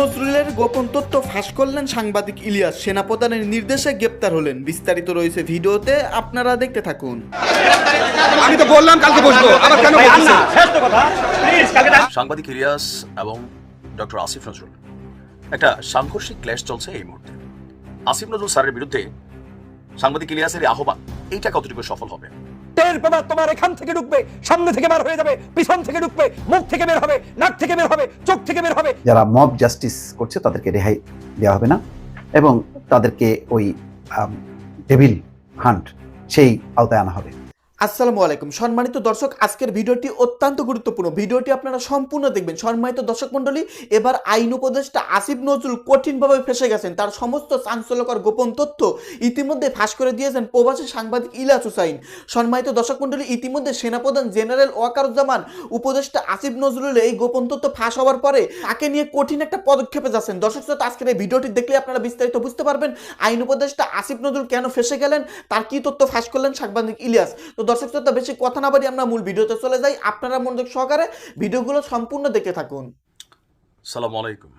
নজরুলের গোপন তথ্য ফাঁস করলেন সাংবাদিক ইলিয়াস সেনাপ্রধানের নির্দেশে গ্রেপ্তার হলেন। বিস্তারিত রয়েছে ভিডিওতে আপনারা দেখতে থাকুন। আমি তো বললাম কালকে বসবো। আবার কেন সাংবাদিক ইলিয়াস এবং ডক্টর আসিফ নজরুল। একটা সাংঘর্ষিক ক্ল্যাশ চলছে এই মুহূর্তে। আসিফ নজরুল স্যারের বিরুদ্ধে সাংবাদিক ইলিয়াসের আহ্বান এইটা কতটুকু সফল হবে? টের পাবা তোমার এখান থেকে ঢুকবে, সামনে থেকে বার হয়ে যাবে, পিছন থেকে ঢুকবে, মুখ থেকে বের হবে, নাক থেকে বের হবে, চোখ থেকে বের হবে। যারা মব জাস্টিস করছে তাদেরকে রেহাই দেওয়া হবে না। এবং তাদেরকে ওই ডেভিল হান্ট সেই আওতায় আনা হবে। আসসালামু আলাইকুম। সম্মানিত দর্শক, আজকের ভিডিওটি অত্যন্ত গুরুত্বপূর্ণ। ভিডিওটি আপনারা সম্পূর্ণ দেখবেন। সম্মানিত দর্শক মণ্ডলী, এবার আইন উপদেষ্টা আসিফ নজরুল কঠিনভাবে ফেসে গেছেন। তার সমস্ত চাঞ্চল্যকর গোপন তথ্য ইতিমধ্যে ফাঁস করে দিয়েছেন প্রবাসী সাংবাদিক ইলাস হুসাইন। সম্মানিত দর্শক মণ্ডলী, ইতিমধ্যে সেনাপ্রধান জেনারেল ওয়াকারুজ্জামান, উপদেষ্টা আসিফ নজরুলের এই গোপন তথ্য ফাঁস হওয়ার পরে তাকে নিয়ে কঠিন একটা পদক্ষেপে যাচ্ছেন। দর্শক শ্রোতা, আজকের এই ভিডিওটি দেখলে আপনারা বিস্তারিত বুঝতে পারবেন আইন উপদেষ্টা আসিফ নজরুল কেন ফেসে গেলেন, তার কি তথ্য ফাঁস করলেন সাংবাদিক ইলিয়াস। তো দর্শক শ্রোতা বেশি কথা না বাড়ি আমরা মূল ভিডিওতে চলে যাই। আপনারা মনোযোগ সহকারে ভিডিওগুলো সম্পূর্ণ দেখে থাকুন। সালাম আলাইকুম।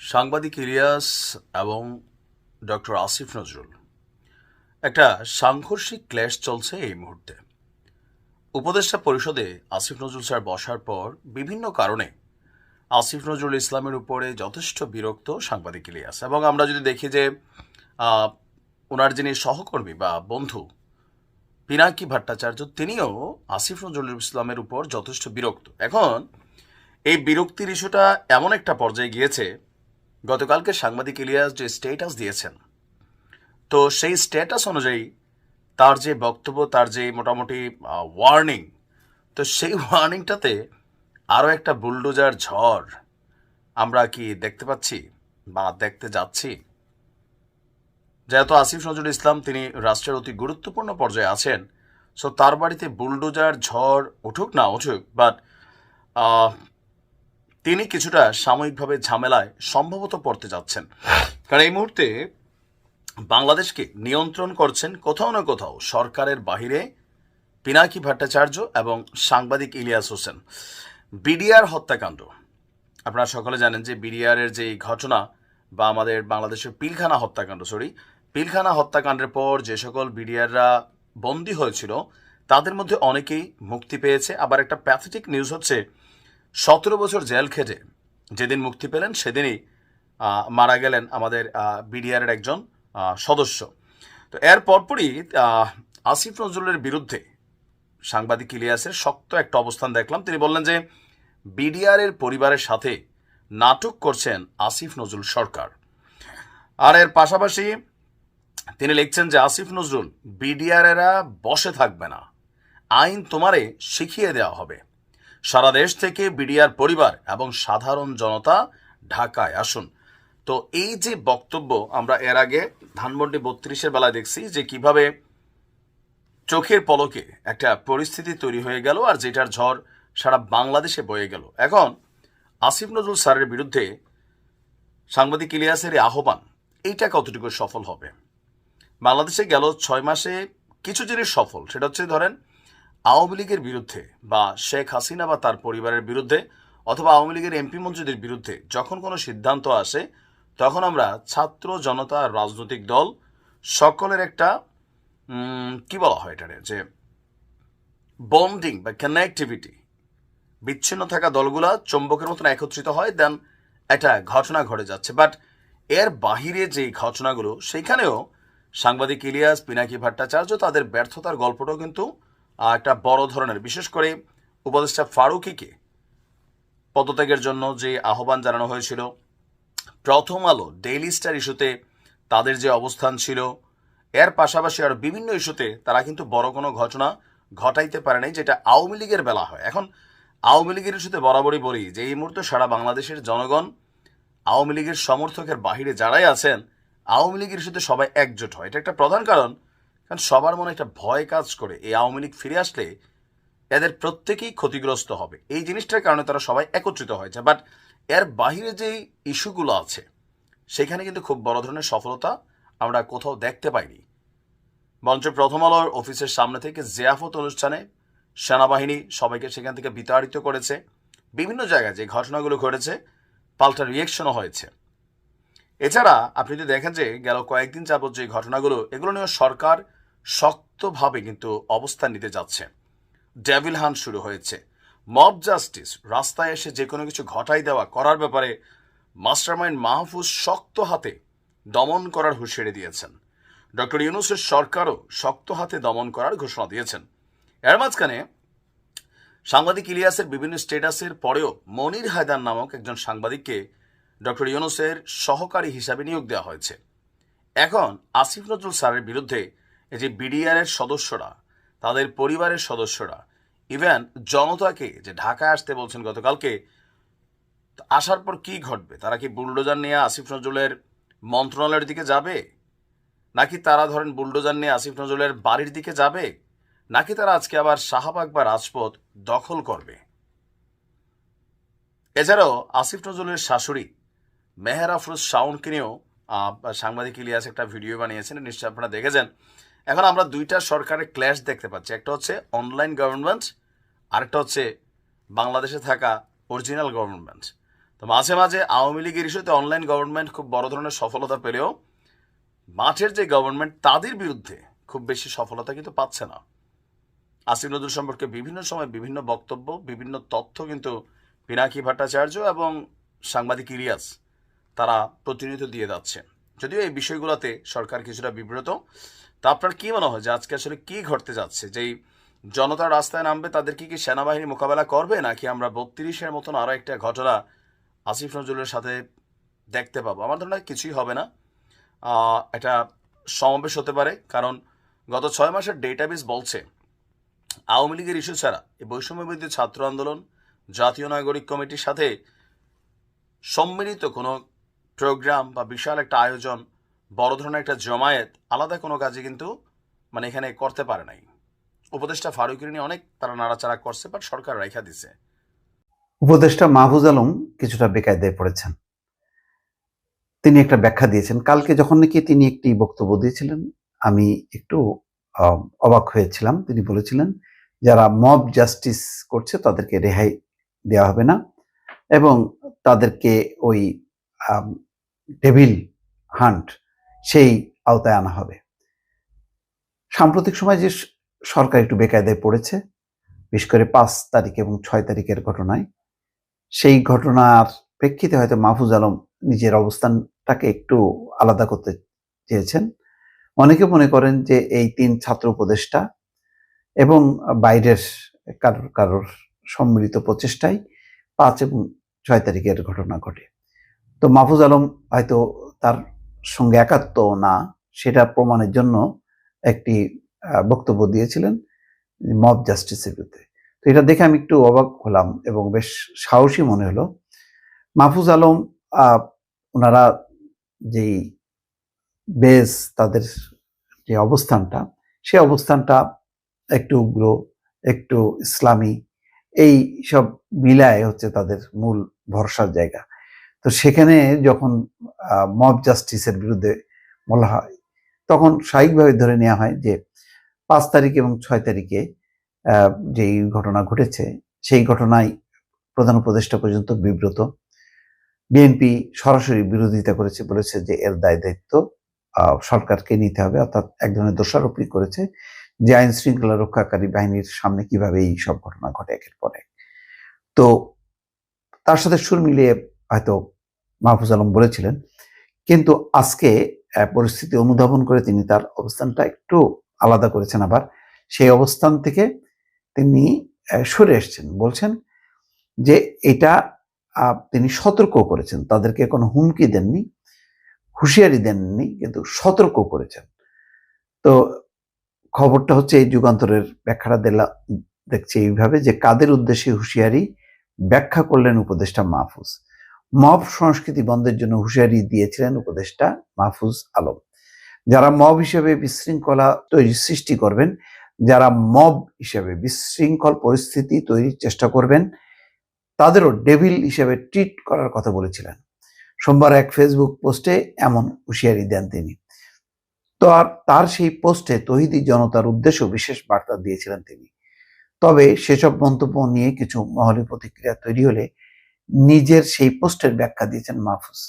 সাংবাদিক ইলিয়াস এবং ডক্টর আসিফ নজরুল। একটা সাংঘর্ষিক ক্ল্যাশ চলছে এই মুহূর্তে। উপদেষ্টা পরিষদে আসিফ নজরুল স্যার বসার পর বিভিন্ন কারণে আসিফ নজরুল ইসলামের উপরে যথেষ্ট বিরক্ত সাংবাদিক ইলিয়াস। এবং আমরা যদি দেখি যে ওনার যিনি সহকর্মী বা বন্ধু পিনাকি ভট্টাচার্য, তিনিও আসিফ নজরুল ইসলামের উপর যথেষ্ট বিরক্ত। এখন, এই বিরক্তির ইস্যুটা এমন একটা পর্যায়ে গিয়েছে, গতকালকে সাংবাদিক ইলিয়াস যে স্টেটাস দিয়েছেন, তো সেই স্ট্যাটাস অনুযায়ী তার যে বক্তব্য, তার যে মোটামুটি ওয়ার্নিং তো সেই ওয়ার্নিংটাতে আরও একটা বুলডোজার ঝড় আমরা কি দেখতে পাচ্ছি বা দেখতে যাচ্ছি? যেহেতু আসিফ নজরুল ইসলাম তিনি রাষ্ট্রের অতি গুরুত্বপূর্ণ পর্যায়ে আছেন সো তার বাড়িতে বুলডোজার, ঝড় উঠুক না উঠুক বাট তিনি কিছুটা সাময়িকভাবে ঝামেলায় সম্ভবত পড়তে যাচ্ছেন। কারণ এই মুহূর্তে বাংলাদেশকে নিয়ন্ত্রণ করছেন কোথাও না কোথাও সরকারের বাহিরে পিনাকি ভট্টাচার্য এবং সাংবাদিক ইলিয়াস হোসেন। বিডিআর হত্যাকাণ্ড। আপনারা সকলে জানেন যে বিডিআরের যে ঘটনা বা আমাদের বাংলাদেশের পিলখানা হত্যাকাণ্ড সরি পিলখানা হত্যাকাণ্ডের পর যে সকল বিডিআররা বন্দী হয়েছিল, তাদের মধ্যে অনেকেই মুক্তি পেয়েছে। আবার একটা প্যাথেটিক নিউজ হচ্ছে, সতেরো বছর জেল খেটে যেদিন মুক্তি পেলেন, সেদিনই মারা গেলেন আমাদের বিডিআরের একজন সদস্য। তো এর পরপরই আসিফ নজরুলের বিরুদ্ধে সাংবাদিক ইলিয়াসের শক্ত একটা অবস্থান দেখলাম। তিনি বললেন যে, বিডিআরের পরিবারের সাথে নাটক করছেন আসিফ নজরুল সরকার। আর এর পাশাপাশি তিনি লিখছেন যে, আসিফ নজরুল, বিডিআরেরা বসে থাকবে না। আইন তোমারে শিখিয়ে দেওয়া হবে। সারা দেশ থেকে বিডিআর পরিবার এবং সাধারণ জনতা ঢাকায় আসুন। তো এই যে বক্তব্য আমরা এর আগে ধানমন্ডি বত্রিশের বেলায় দেখছি যে, কীভাবে চোখের পলকে একটা পরিস্থিতি তৈরি হয়ে গেল আর যেটার ঝড় সারা বাংলাদেশে বয়ে গেল। এখন আসিফ নজরুল স্যারের বিরুদ্ধে সাংবাদিক ইলিয়াসের আহ্বান, এইটা কতটুকু সফল হবে? বাংলাদেশে গেল ছয় মাসে কিছু জিনিস সফল। সেটা হচ্ছে, ধরেন, আওয়ামী লীগের বিরুদ্ধে বা শেখ হাসিনা বা তার পরিবারের বিরুদ্ধে অথবা আওয়ামী লীগের এমপি মন্ত্রীদের বিরুদ্ধে যখন কোনো সিদ্ধান্ত আসে, তখন আমরা ছাত্র জনতা রাজনৈতিক দল সকলের একটা কি বলা হয় এটারে যে বন্ডিং বা কানেক্টিভিটি বিচ্ছিন্ন থাকা দলগুলা চম্বকের মতন একত্রিত হয়, দেন একটা ঘটনা ঘটে যাচ্ছে। বাট এর বাহিরে যে ঘটনাগুলো সেখানেও সাংবাদিক ইলিয়াস, পিনাকি ভট্টাচার্য, তাদের ব্যর্থতার গল্পটাও কিন্তু একটা বড় ধরনের। বিশেষ করে উপদেষ্টা ফারুকিকে পদত্যাগের জন্য যে আহ্বান জানানো হয়েছিল, প্রথম আলো ডেইলি স্টার ইস্যুতে তাদের যে অবস্থান ছিল, এর পাশাপাশি আর বিভিন্ন ইস্যুতে তারা কিন্তু বড় কোনো ঘটনা ঘটাইতে পারে নাই, যেটা আওয়ামী লীগের বেলা হয়। এখন আওয়ামী লীগের ইস্যুতে বরাবরই বলি যে, এই মুহূর্তে সারা বাংলাদেশের জনগণ আওয়ামী লীগের সমর্থকের বাহিরে যারাই আছেন আওয়ামী লীগের ইস্যুতে সবাই একজোট হয়। এটা একটা প্রধান কারণ কারণ সবার মনে একটা ভয় কাজ করে এই আওয়ামী লীগ ফিরে আসলে এদের প্রত্যেকেই ক্ষতিগ্রস্ত হবে। এই জিনিসটার কারণে তারা সবাই একত্রিত হয়েছে বাট এর বাহিরে যে ইস্যুগুলো আছে, সেখানে কিন্তু খুব বড় ধরনের সফলতা আমরা কোথাও দেখতে পাইনি। বরঞ্চ প্রথম আলোর অফিসের সামনে থেকে জিয়াফত অনুষ্ঠানে সেনাবাহিনী সবাইকে সেখান থেকে বিতাড়িত করেছে। বিভিন্ন জায়গায় যে ঘটনাগুলো ঘটেছে, পাল্টা রিয়েকশনও হয়েছে। এছাড়া আপনি যদি দেখেন যে গেল কয়েকদিন যাবত যে ঘটনাগুলো, এগুলো নিয়ে সরকার শক্তভাবে কিন্তু অবস্থান নিতে যাচ্ছে। ডেভিল হান শুরু হয়েছে। মব জাস্টিস, রাস্তায় এসে যে কোনো কিছু ঘটাই দেওয়া করার ব্যাপারে মাস্টারমাইন্ড মাহফুজ শক্ত হাতে দমন করার হুঁশিয়ারি দিয়েছেন। ডক্টর ইউনুসের সরকারও শক্ত হাতে দমন করার ঘোষণা দিয়েছেন। এর মাঝখানে সাংবাদিক ইলিয়াসের বিভিন্ন স্টেটাসের পরেও মনির হায়দার নামক একজন সাংবাদিককে ডক্টর ইউনুসের সহকারী হিসাবে নিয়োগ দেওয়া হয়েছে। এখন আসিফ নজরুল স্যারের বিরুদ্ধে এই যে বিডিআর এর সদস্যরা, তাদের পরিবারের সদস্যরা, ইভেন জনতাকে যে ঢাকায় আসতে বলছেন গতকালকে, আসার পর কি ঘটবে? তারা কি বুলডোজার নিয়ে আসিফ নজরুলের মন্ত্রণালয়ের দিকে যাবে? নাকি তারা ধরেন বুলডোজার নিয়ে আসিফ নজরুলের বাড়ির দিকে যাবে? নাকি তারা আজকে আবার শাহবাগ বা রাজপথ দখল করবে? এছাড়াও আসিফ নজরুলের শাশুড়ি মেহের আফরোজ শাওনকে নিয়েও সাংবাদিক ইলিয়াস একটা ভিডিও বানিয়েছেন, নিশ্চয়ই আপনারা দেখেছেন। এখন আমরা দুইটা সরকারের ক্ল্যাশ দেখতে পাচ্ছি। একটা হচ্ছে অনলাইন গভর্নমেন্ট, আরেকটা হচ্ছে বাংলাদেশে থাকা অরিজিনাল গভর্নমেন্ট। তো মাঝে মাঝে আওয়ামী লীগের ইস্যুতে অনলাইন গভর্নমেন্ট খুব বড় ধরনের সফলতা পেলেও মাঠের যে গভর্নমেন্ট, তাদের বিরুদ্ধে খুব বেশি সফলতা কিন্তু পাচ্ছে না। আসিফ নজরুল সম্পর্কে বিভিন্ন সময় বিভিন্ন বক্তব্য, বিভিন্ন তথ্য কিন্তু পিনাকি ভট্টাচার্য এবং সাংবাদিক ইলিয়াস তারা প্রতিনিয়ত দিয়ে যাচ্ছে যদিও এই বিষয়গুলোতে সরকার কিছুটা বিব্রত, তা আপনার কী মনে হয় যে আজকে আসলে কী ঘটতে যাচ্ছে? যেই জনতা রাস্তায় নামবে তাদেরকে কি কি সেনাবাহিনী মোকাবেলা করবে, নাকি আমরা বত্রিশের মতন আরও একটা ঘটনা আসিফ নজরুলের সাথে দেখতে পাবো? আমার ধারণা কিছুই হবে না। এটা সমাবেশ হতে পারে, কারণ গত ছয় মাসের ডেটাবেস বলছে, আওয়ামী লীগের ইস্যু ছাড়া এই বৈষম্যবিরোধী ছাত্র আন্দোলন, জাতীয় নাগরিক কমিটির সাথে সম্মিলিত কোনো প্রোগ্রাম বা বিশাল একটা আয়োজন, বড় ধরনের একটা জমায়েত, আলাদা কোনো কাজে কিন্তু মানে এখানে করতে পারে নাই। উপদেষ্টা ফারুকের নিয়ে অনেক তারা নাড়াচাড়া করছে বাট সরকার রেখা দিছে। উপদেষ্টা মাহফুজ আলম কিছুটা বেকায়দায় পড়েছেন। তিনি একটা ব্যাখ্যা দিয়েছেন। কালকে যখন নাকি তিনি একটি বক্তব্য দিয়েছিলেন, আমি একটু অবাক হয়েছিলাম। তিনি বলেছিলেন, যারা মব জাস্টিস করছে তাদেরকে রেহাই দেওয়া হবে না এবং তাদেরকে ওই ডেভিল হান্ট সেই আওতায় আনা হবে। সাম্প্রতিক সময় যে সরকার একটু বেকায়দায় পড়েছে, বিশেষ করে পাঁচ তারিখ এবং ছয় তারিখের ঘটনায়, সেই ঘটনার প্রেক্ষিতে হয়তো মাহফুজ আলম নিজের অবস্থানটাকে একটু আলাদা করতে চেয়েছেন। অনেকে মনে করেন যে এই তিন ছাত্র উপদেষ্টা এবং বাইরের কারোর কারোর সম্মিলিত প্রচেষ্টায় পাঁচ এবং ছয় তারিখের ঘটনা ঘটে। তো মাহফুজ আলম হয়তো তার সঙ্গে একাত্ম না, সেটা প্রমাণের জন্য একটি বক্তব্য দিয়েছিলেন মব জাস্টিসের বিরুদ্ধে। তো এটা দেখে আমি একটু অবাক হলাম এবং বেশ সাহসী মনে হলো। মাহফুজ আলম ওনারা যেই বেস তাদের যে অবস্থানটা সেই অবস্থানটা একটু উগ্র, একটু ইসলামী, এই সব মিলায় হচ্ছে তাদের মূল ভরসার জায়গা। তো সেখানে যখন মব জাস্টিসের বিরুদ্ধে বলা হয়, তখন স্বাভাবিকভাবে ধরে নেওয়া হয় যে, পাঁচ তারিখ এবং ছয় তারিখে যেই ঘটনা ঘটেছে, সেই ঘটনায় প্রধান উপদেষ্টা পর্যন্ত বিব্রত। বিএনপি সরাসরি বিরোধিতা করেছে, বলেছে যে এর দায় দায়িত্ব সরকারকে নিতে হবে, অর্থাৎ এক ধরনের দোষারোপই করেছে যে আইন শৃঙ্খলা রক্ষাকারী বাহিনীর সামনে কীভাবে এই সব ঘটনা ঘটে একের পর এক। তো তার সাথে সুর মিলিয়ে হয়তো মাহফুজ আলম বলেছিলেন, কিন্তু আজকে পরিস্থিতি অনুধাবন করে তিনি তার অবস্থানটা একটু আলাদা করেছেন আবার। সেই অবস্থান থেকে তিনি সরে এসছেন। বলছেন যে এটা তিনি সতর্ক করেছেন। তাদেরকে কোনো হুমকি দেননি, হুঁশিয়ারি দেননি, কিন্তু সতর্ক করেছেন। তো খবরটা হচ্ছে এই যুগান্তরের ব্যাখ্যাটা দিলা, দেখছে এইভাবে যে কাদের উদ্দেশ্যে হুঁশিয়ারি ব্যাখ্যা করলেন উপদেষ্টা মাহফুজ। মব সংস্কৃতি বন্ধের জন্য হুঁশিয়ারি দিয়েছিলেন উপদেষ্টা মাহফুজ আলম। যারা মব হিসেবে বিশৃঙ্খলা তৈরি সৃষ্টি করবেন, যারা মব হিসেবে বিশৃঙ্খল পরিস্থিতি তৈরির চেষ্টা করবেন, তাদেরও ডেভিল হিসেবে ট্রিট করার কথা বলেছিলেন। সোমবার এক ফেসবুক পোস্টে এমন হুঁশিয়ারি দেন তিনি। তো আর তার সেই পোস্টে তহিদি জনতার উদ্দেশ্য বিশেষ বার্তা দিয়েছিলেন তিনি। তবে সেসব মন্তব্য নিয়ে কিছু মহলে প্রতিক্রিয়া তৈরি হলে নিজের সেই পোস্টের ব্যাখ্যা দিয়েছেন মাহফুজ।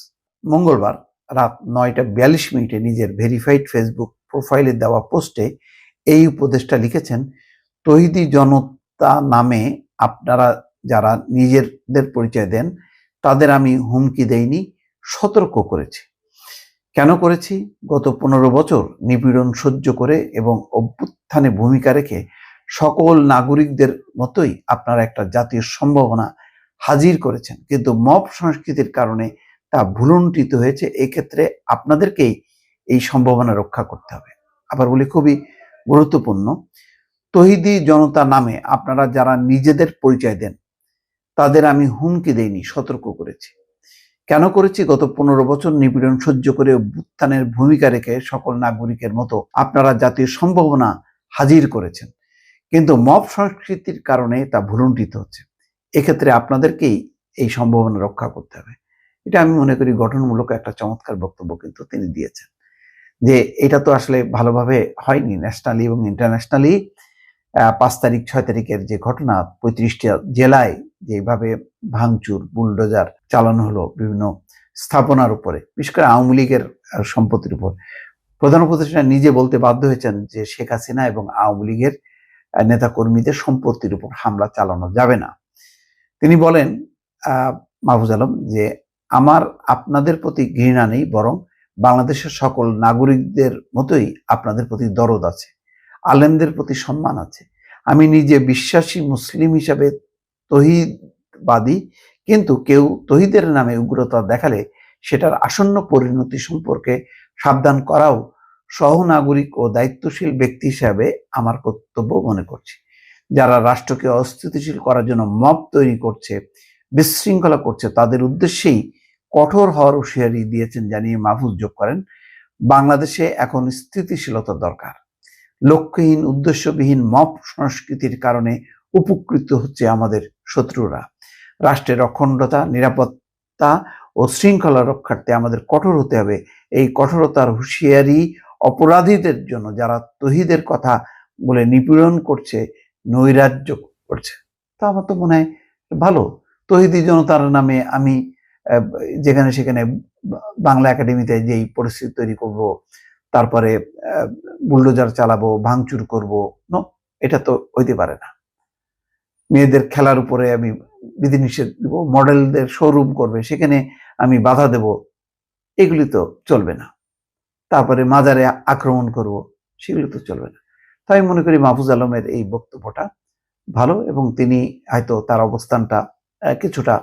মঙ্গলবার রাত নয়টা বিয়াল্লিশ মিনিটে নিজের ভেরিফাইড ফেসবুক প্রোফাইলে দেওয়া পোস্টে এই উপদেশটা লিখেছেন, তহিদি জনতা নামে আপনারা যারা নিজেদের পরিচয় দেন, তাদের আমি হুমকি দেইনি, সতর্ক করেছি। কেন করেছি? গত পনেরো বছর নিপীড়ন সহ্য করে এবং অভ্যুত্থানে ভূমিকা রেখে সকল নাগরিকদের মতোই আপনারা একটা জাতীয় সম্ভাবনা হাজির করেছেন। কিন্তু মব সংস্কৃতির কারণে তা ভুলুণ্ঠিত হয়েছে। এক্ষেত্রে আপনাদেরকেই এই সম্ভাবনা রক্ষা করতে হবে। আবার বলি, খুবই গুরুত্বপূর্ণ, তহিদি জনতা নামে আপনারা যারা নিজেদের পরিচয় দেন, তাদের আমি হুমকি দেইনি, সতর্ক করেছি। কেন করেছি? গত পনেরো বছর নিপীড়ন সহ্য করে অভ্যুত্থানের ভূমিকা রেখে সকল নাগরিকের মতো আপনারা জাতীয় সম্ভাবনা হাজির করেছেন। কিন্তু মব সংস্কৃতির কারণে তা ভুলুণ্ঠিত হচ্ছে। এক্ষেত্রে আপনাদেরকেই এই সম্ভাবনা রক্ষা করতে হবে। এটা আমি মনে করি গঠনমূলক একটা চমৎকার বক্তব্য কিন্তু তিনি দিয়েছেন। যে এটা তো আসলে ভালোভাবে হয়নি ন্যাশনালি এবং ইন্টারন্যাশনালি। পাঁচ তারিখ, ছয় তারিখের যে ঘটনা, পঁয়ত্রিশটা জেলায় যেভাবে ভাঙচুর, বুলডোজার চালানো হলো বিভিন্ন স্থাপনার উপরে, বিশেষ করে আওয়ামী লীগের সম্পত্তির উপর। প্রধান উপদেষ্টা নিজে বলতে বাধ্য হয়েছেন যে শেখ হাসিনা এবং আওয়ামী লীগের নেতাকর্মীদের সম্পত্তির উপর হামলা চালানো যাবে না। তিনি বলেন মাহফুজ আলম, যে আমার আপনাদের প্রতি ঘৃণা নেই, বরং বাংলাদেশের সকল নাগরিকদের মতোই আপনাদের প্রতি দরদ আছে, আলেমদের প্রতি সম্মান আছে। আমি নিজে বিশ্বাসী মুসলিম হিসাবে তহিদবাদী, কিন্তু কেউ তহিদের নামে উগ্রতা দেখালে সেটার আসন্ন পরিণতি সম্পর্কে সাবধান করাও সহনাগরিক ও দায়িত্বশীল ব্যক্তি হিসাবে আমার কর্তব্য মনে করছি। যারা রাষ্ট্রকে অস্থিতিশীল করার জন্য মব তৈরি করছে, বিশৃঙ্খলা করছে, তাদের উদ্দেশ্যেই কঠোর হওয়ার হুঁশিয়ারি দিয়েছেন, জানিয়ে মাহফুজ যোগ করেন। বাংলাদেশে এখন স্থিতিশীলতা দরকার। লক্ষ্যহীন, উদ্দেশ্যবিহীন মপ সংস্কৃতির কারণে উপকৃত হচ্ছে আমাদের শত্রুরা। রাষ্ট্রের অখণ্ডতা, নিরাপত্তা ও শৃঙ্খলা রক্ষার্থে আমাদের কঠোর হতে হবে। এই কঠোরতার হুঁশিয়ারি অপরাধীদের জন্য, যারা তহিদের কথা বলে নিপীড়ন করছে নৈরাজ্য করছে। তা আমার তো মনে হয় ভালো। তহিদি জনতার নামে আমি যেখানে সেখানে বাংলা একাডেমিতে যেই পরিস্থিতি তৈরি করব, তারপরে বুলডোজার চালাবো, ভাঙচুর করব, নো, এটা তো হইতে পারে না। মেয়েদের খেলার উপরে আমি বিধিনিষেধ দিব, মডেলদের শোরুম করবে, সেখানে আমি বাধা দেব, এগুলি তো চলবে না। তারপরে মাজারে আক্রমণ করব, সেগুলি তো চলবে না। তাই আমি মনে করি মাহফুজ আলমের এই বক্তব্যটা ভালো এবং তিনি হয়তো তার অবস্থানটা কিছুটা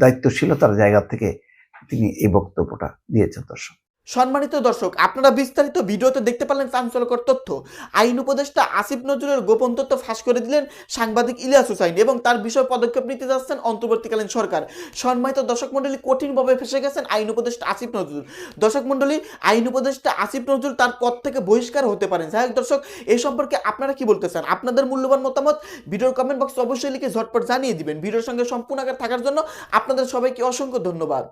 দায়িত্বশীলতার জায়গা থেকে তিনি এই বক্তব্যটা দিয়েছেন দর্শক। সম্মানিত দর্শক, আপনারা বিস্তারিত ভিডিওতে দেখতে পারলেন চাঞ্চল্যকর তথ্য। আইন উপদেষ্টা আসিফ নজরুলের গোপন তথ্য ফাঁস করে দিলেন সাংবাদিক ইলিয়াস হুসাইন এবং তার বিষয়ে পদক্ষেপ নিতে যাচ্ছেন অন্তর্বর্তীকালীন সরকার। সম্মানিত দর্শক মন্ডলী কঠিনভাবে ফেসে গেছেন আইন উপদেষ্টা আসিফ নজরুল। দর্শক মন্ডলী আইন উপদেষ্টা আসিফ নজরুল তার পদ থেকে বহিষ্কার হতে পারেন। যাই দর্শক এই সম্পর্কে আপনারা কি বলতে চান? আপনাদের মূল্যবান মতামত ভিডিওর কমেন্ট বক্সে অবশ্যই লিখে ঝটপট জানিয়ে দিবেন। ভিডিওর সঙ্গে সম্পূর্ণ আকার থাকার জন্য আপনাদের সবাইকে অসংখ্য ধন্যবাদ।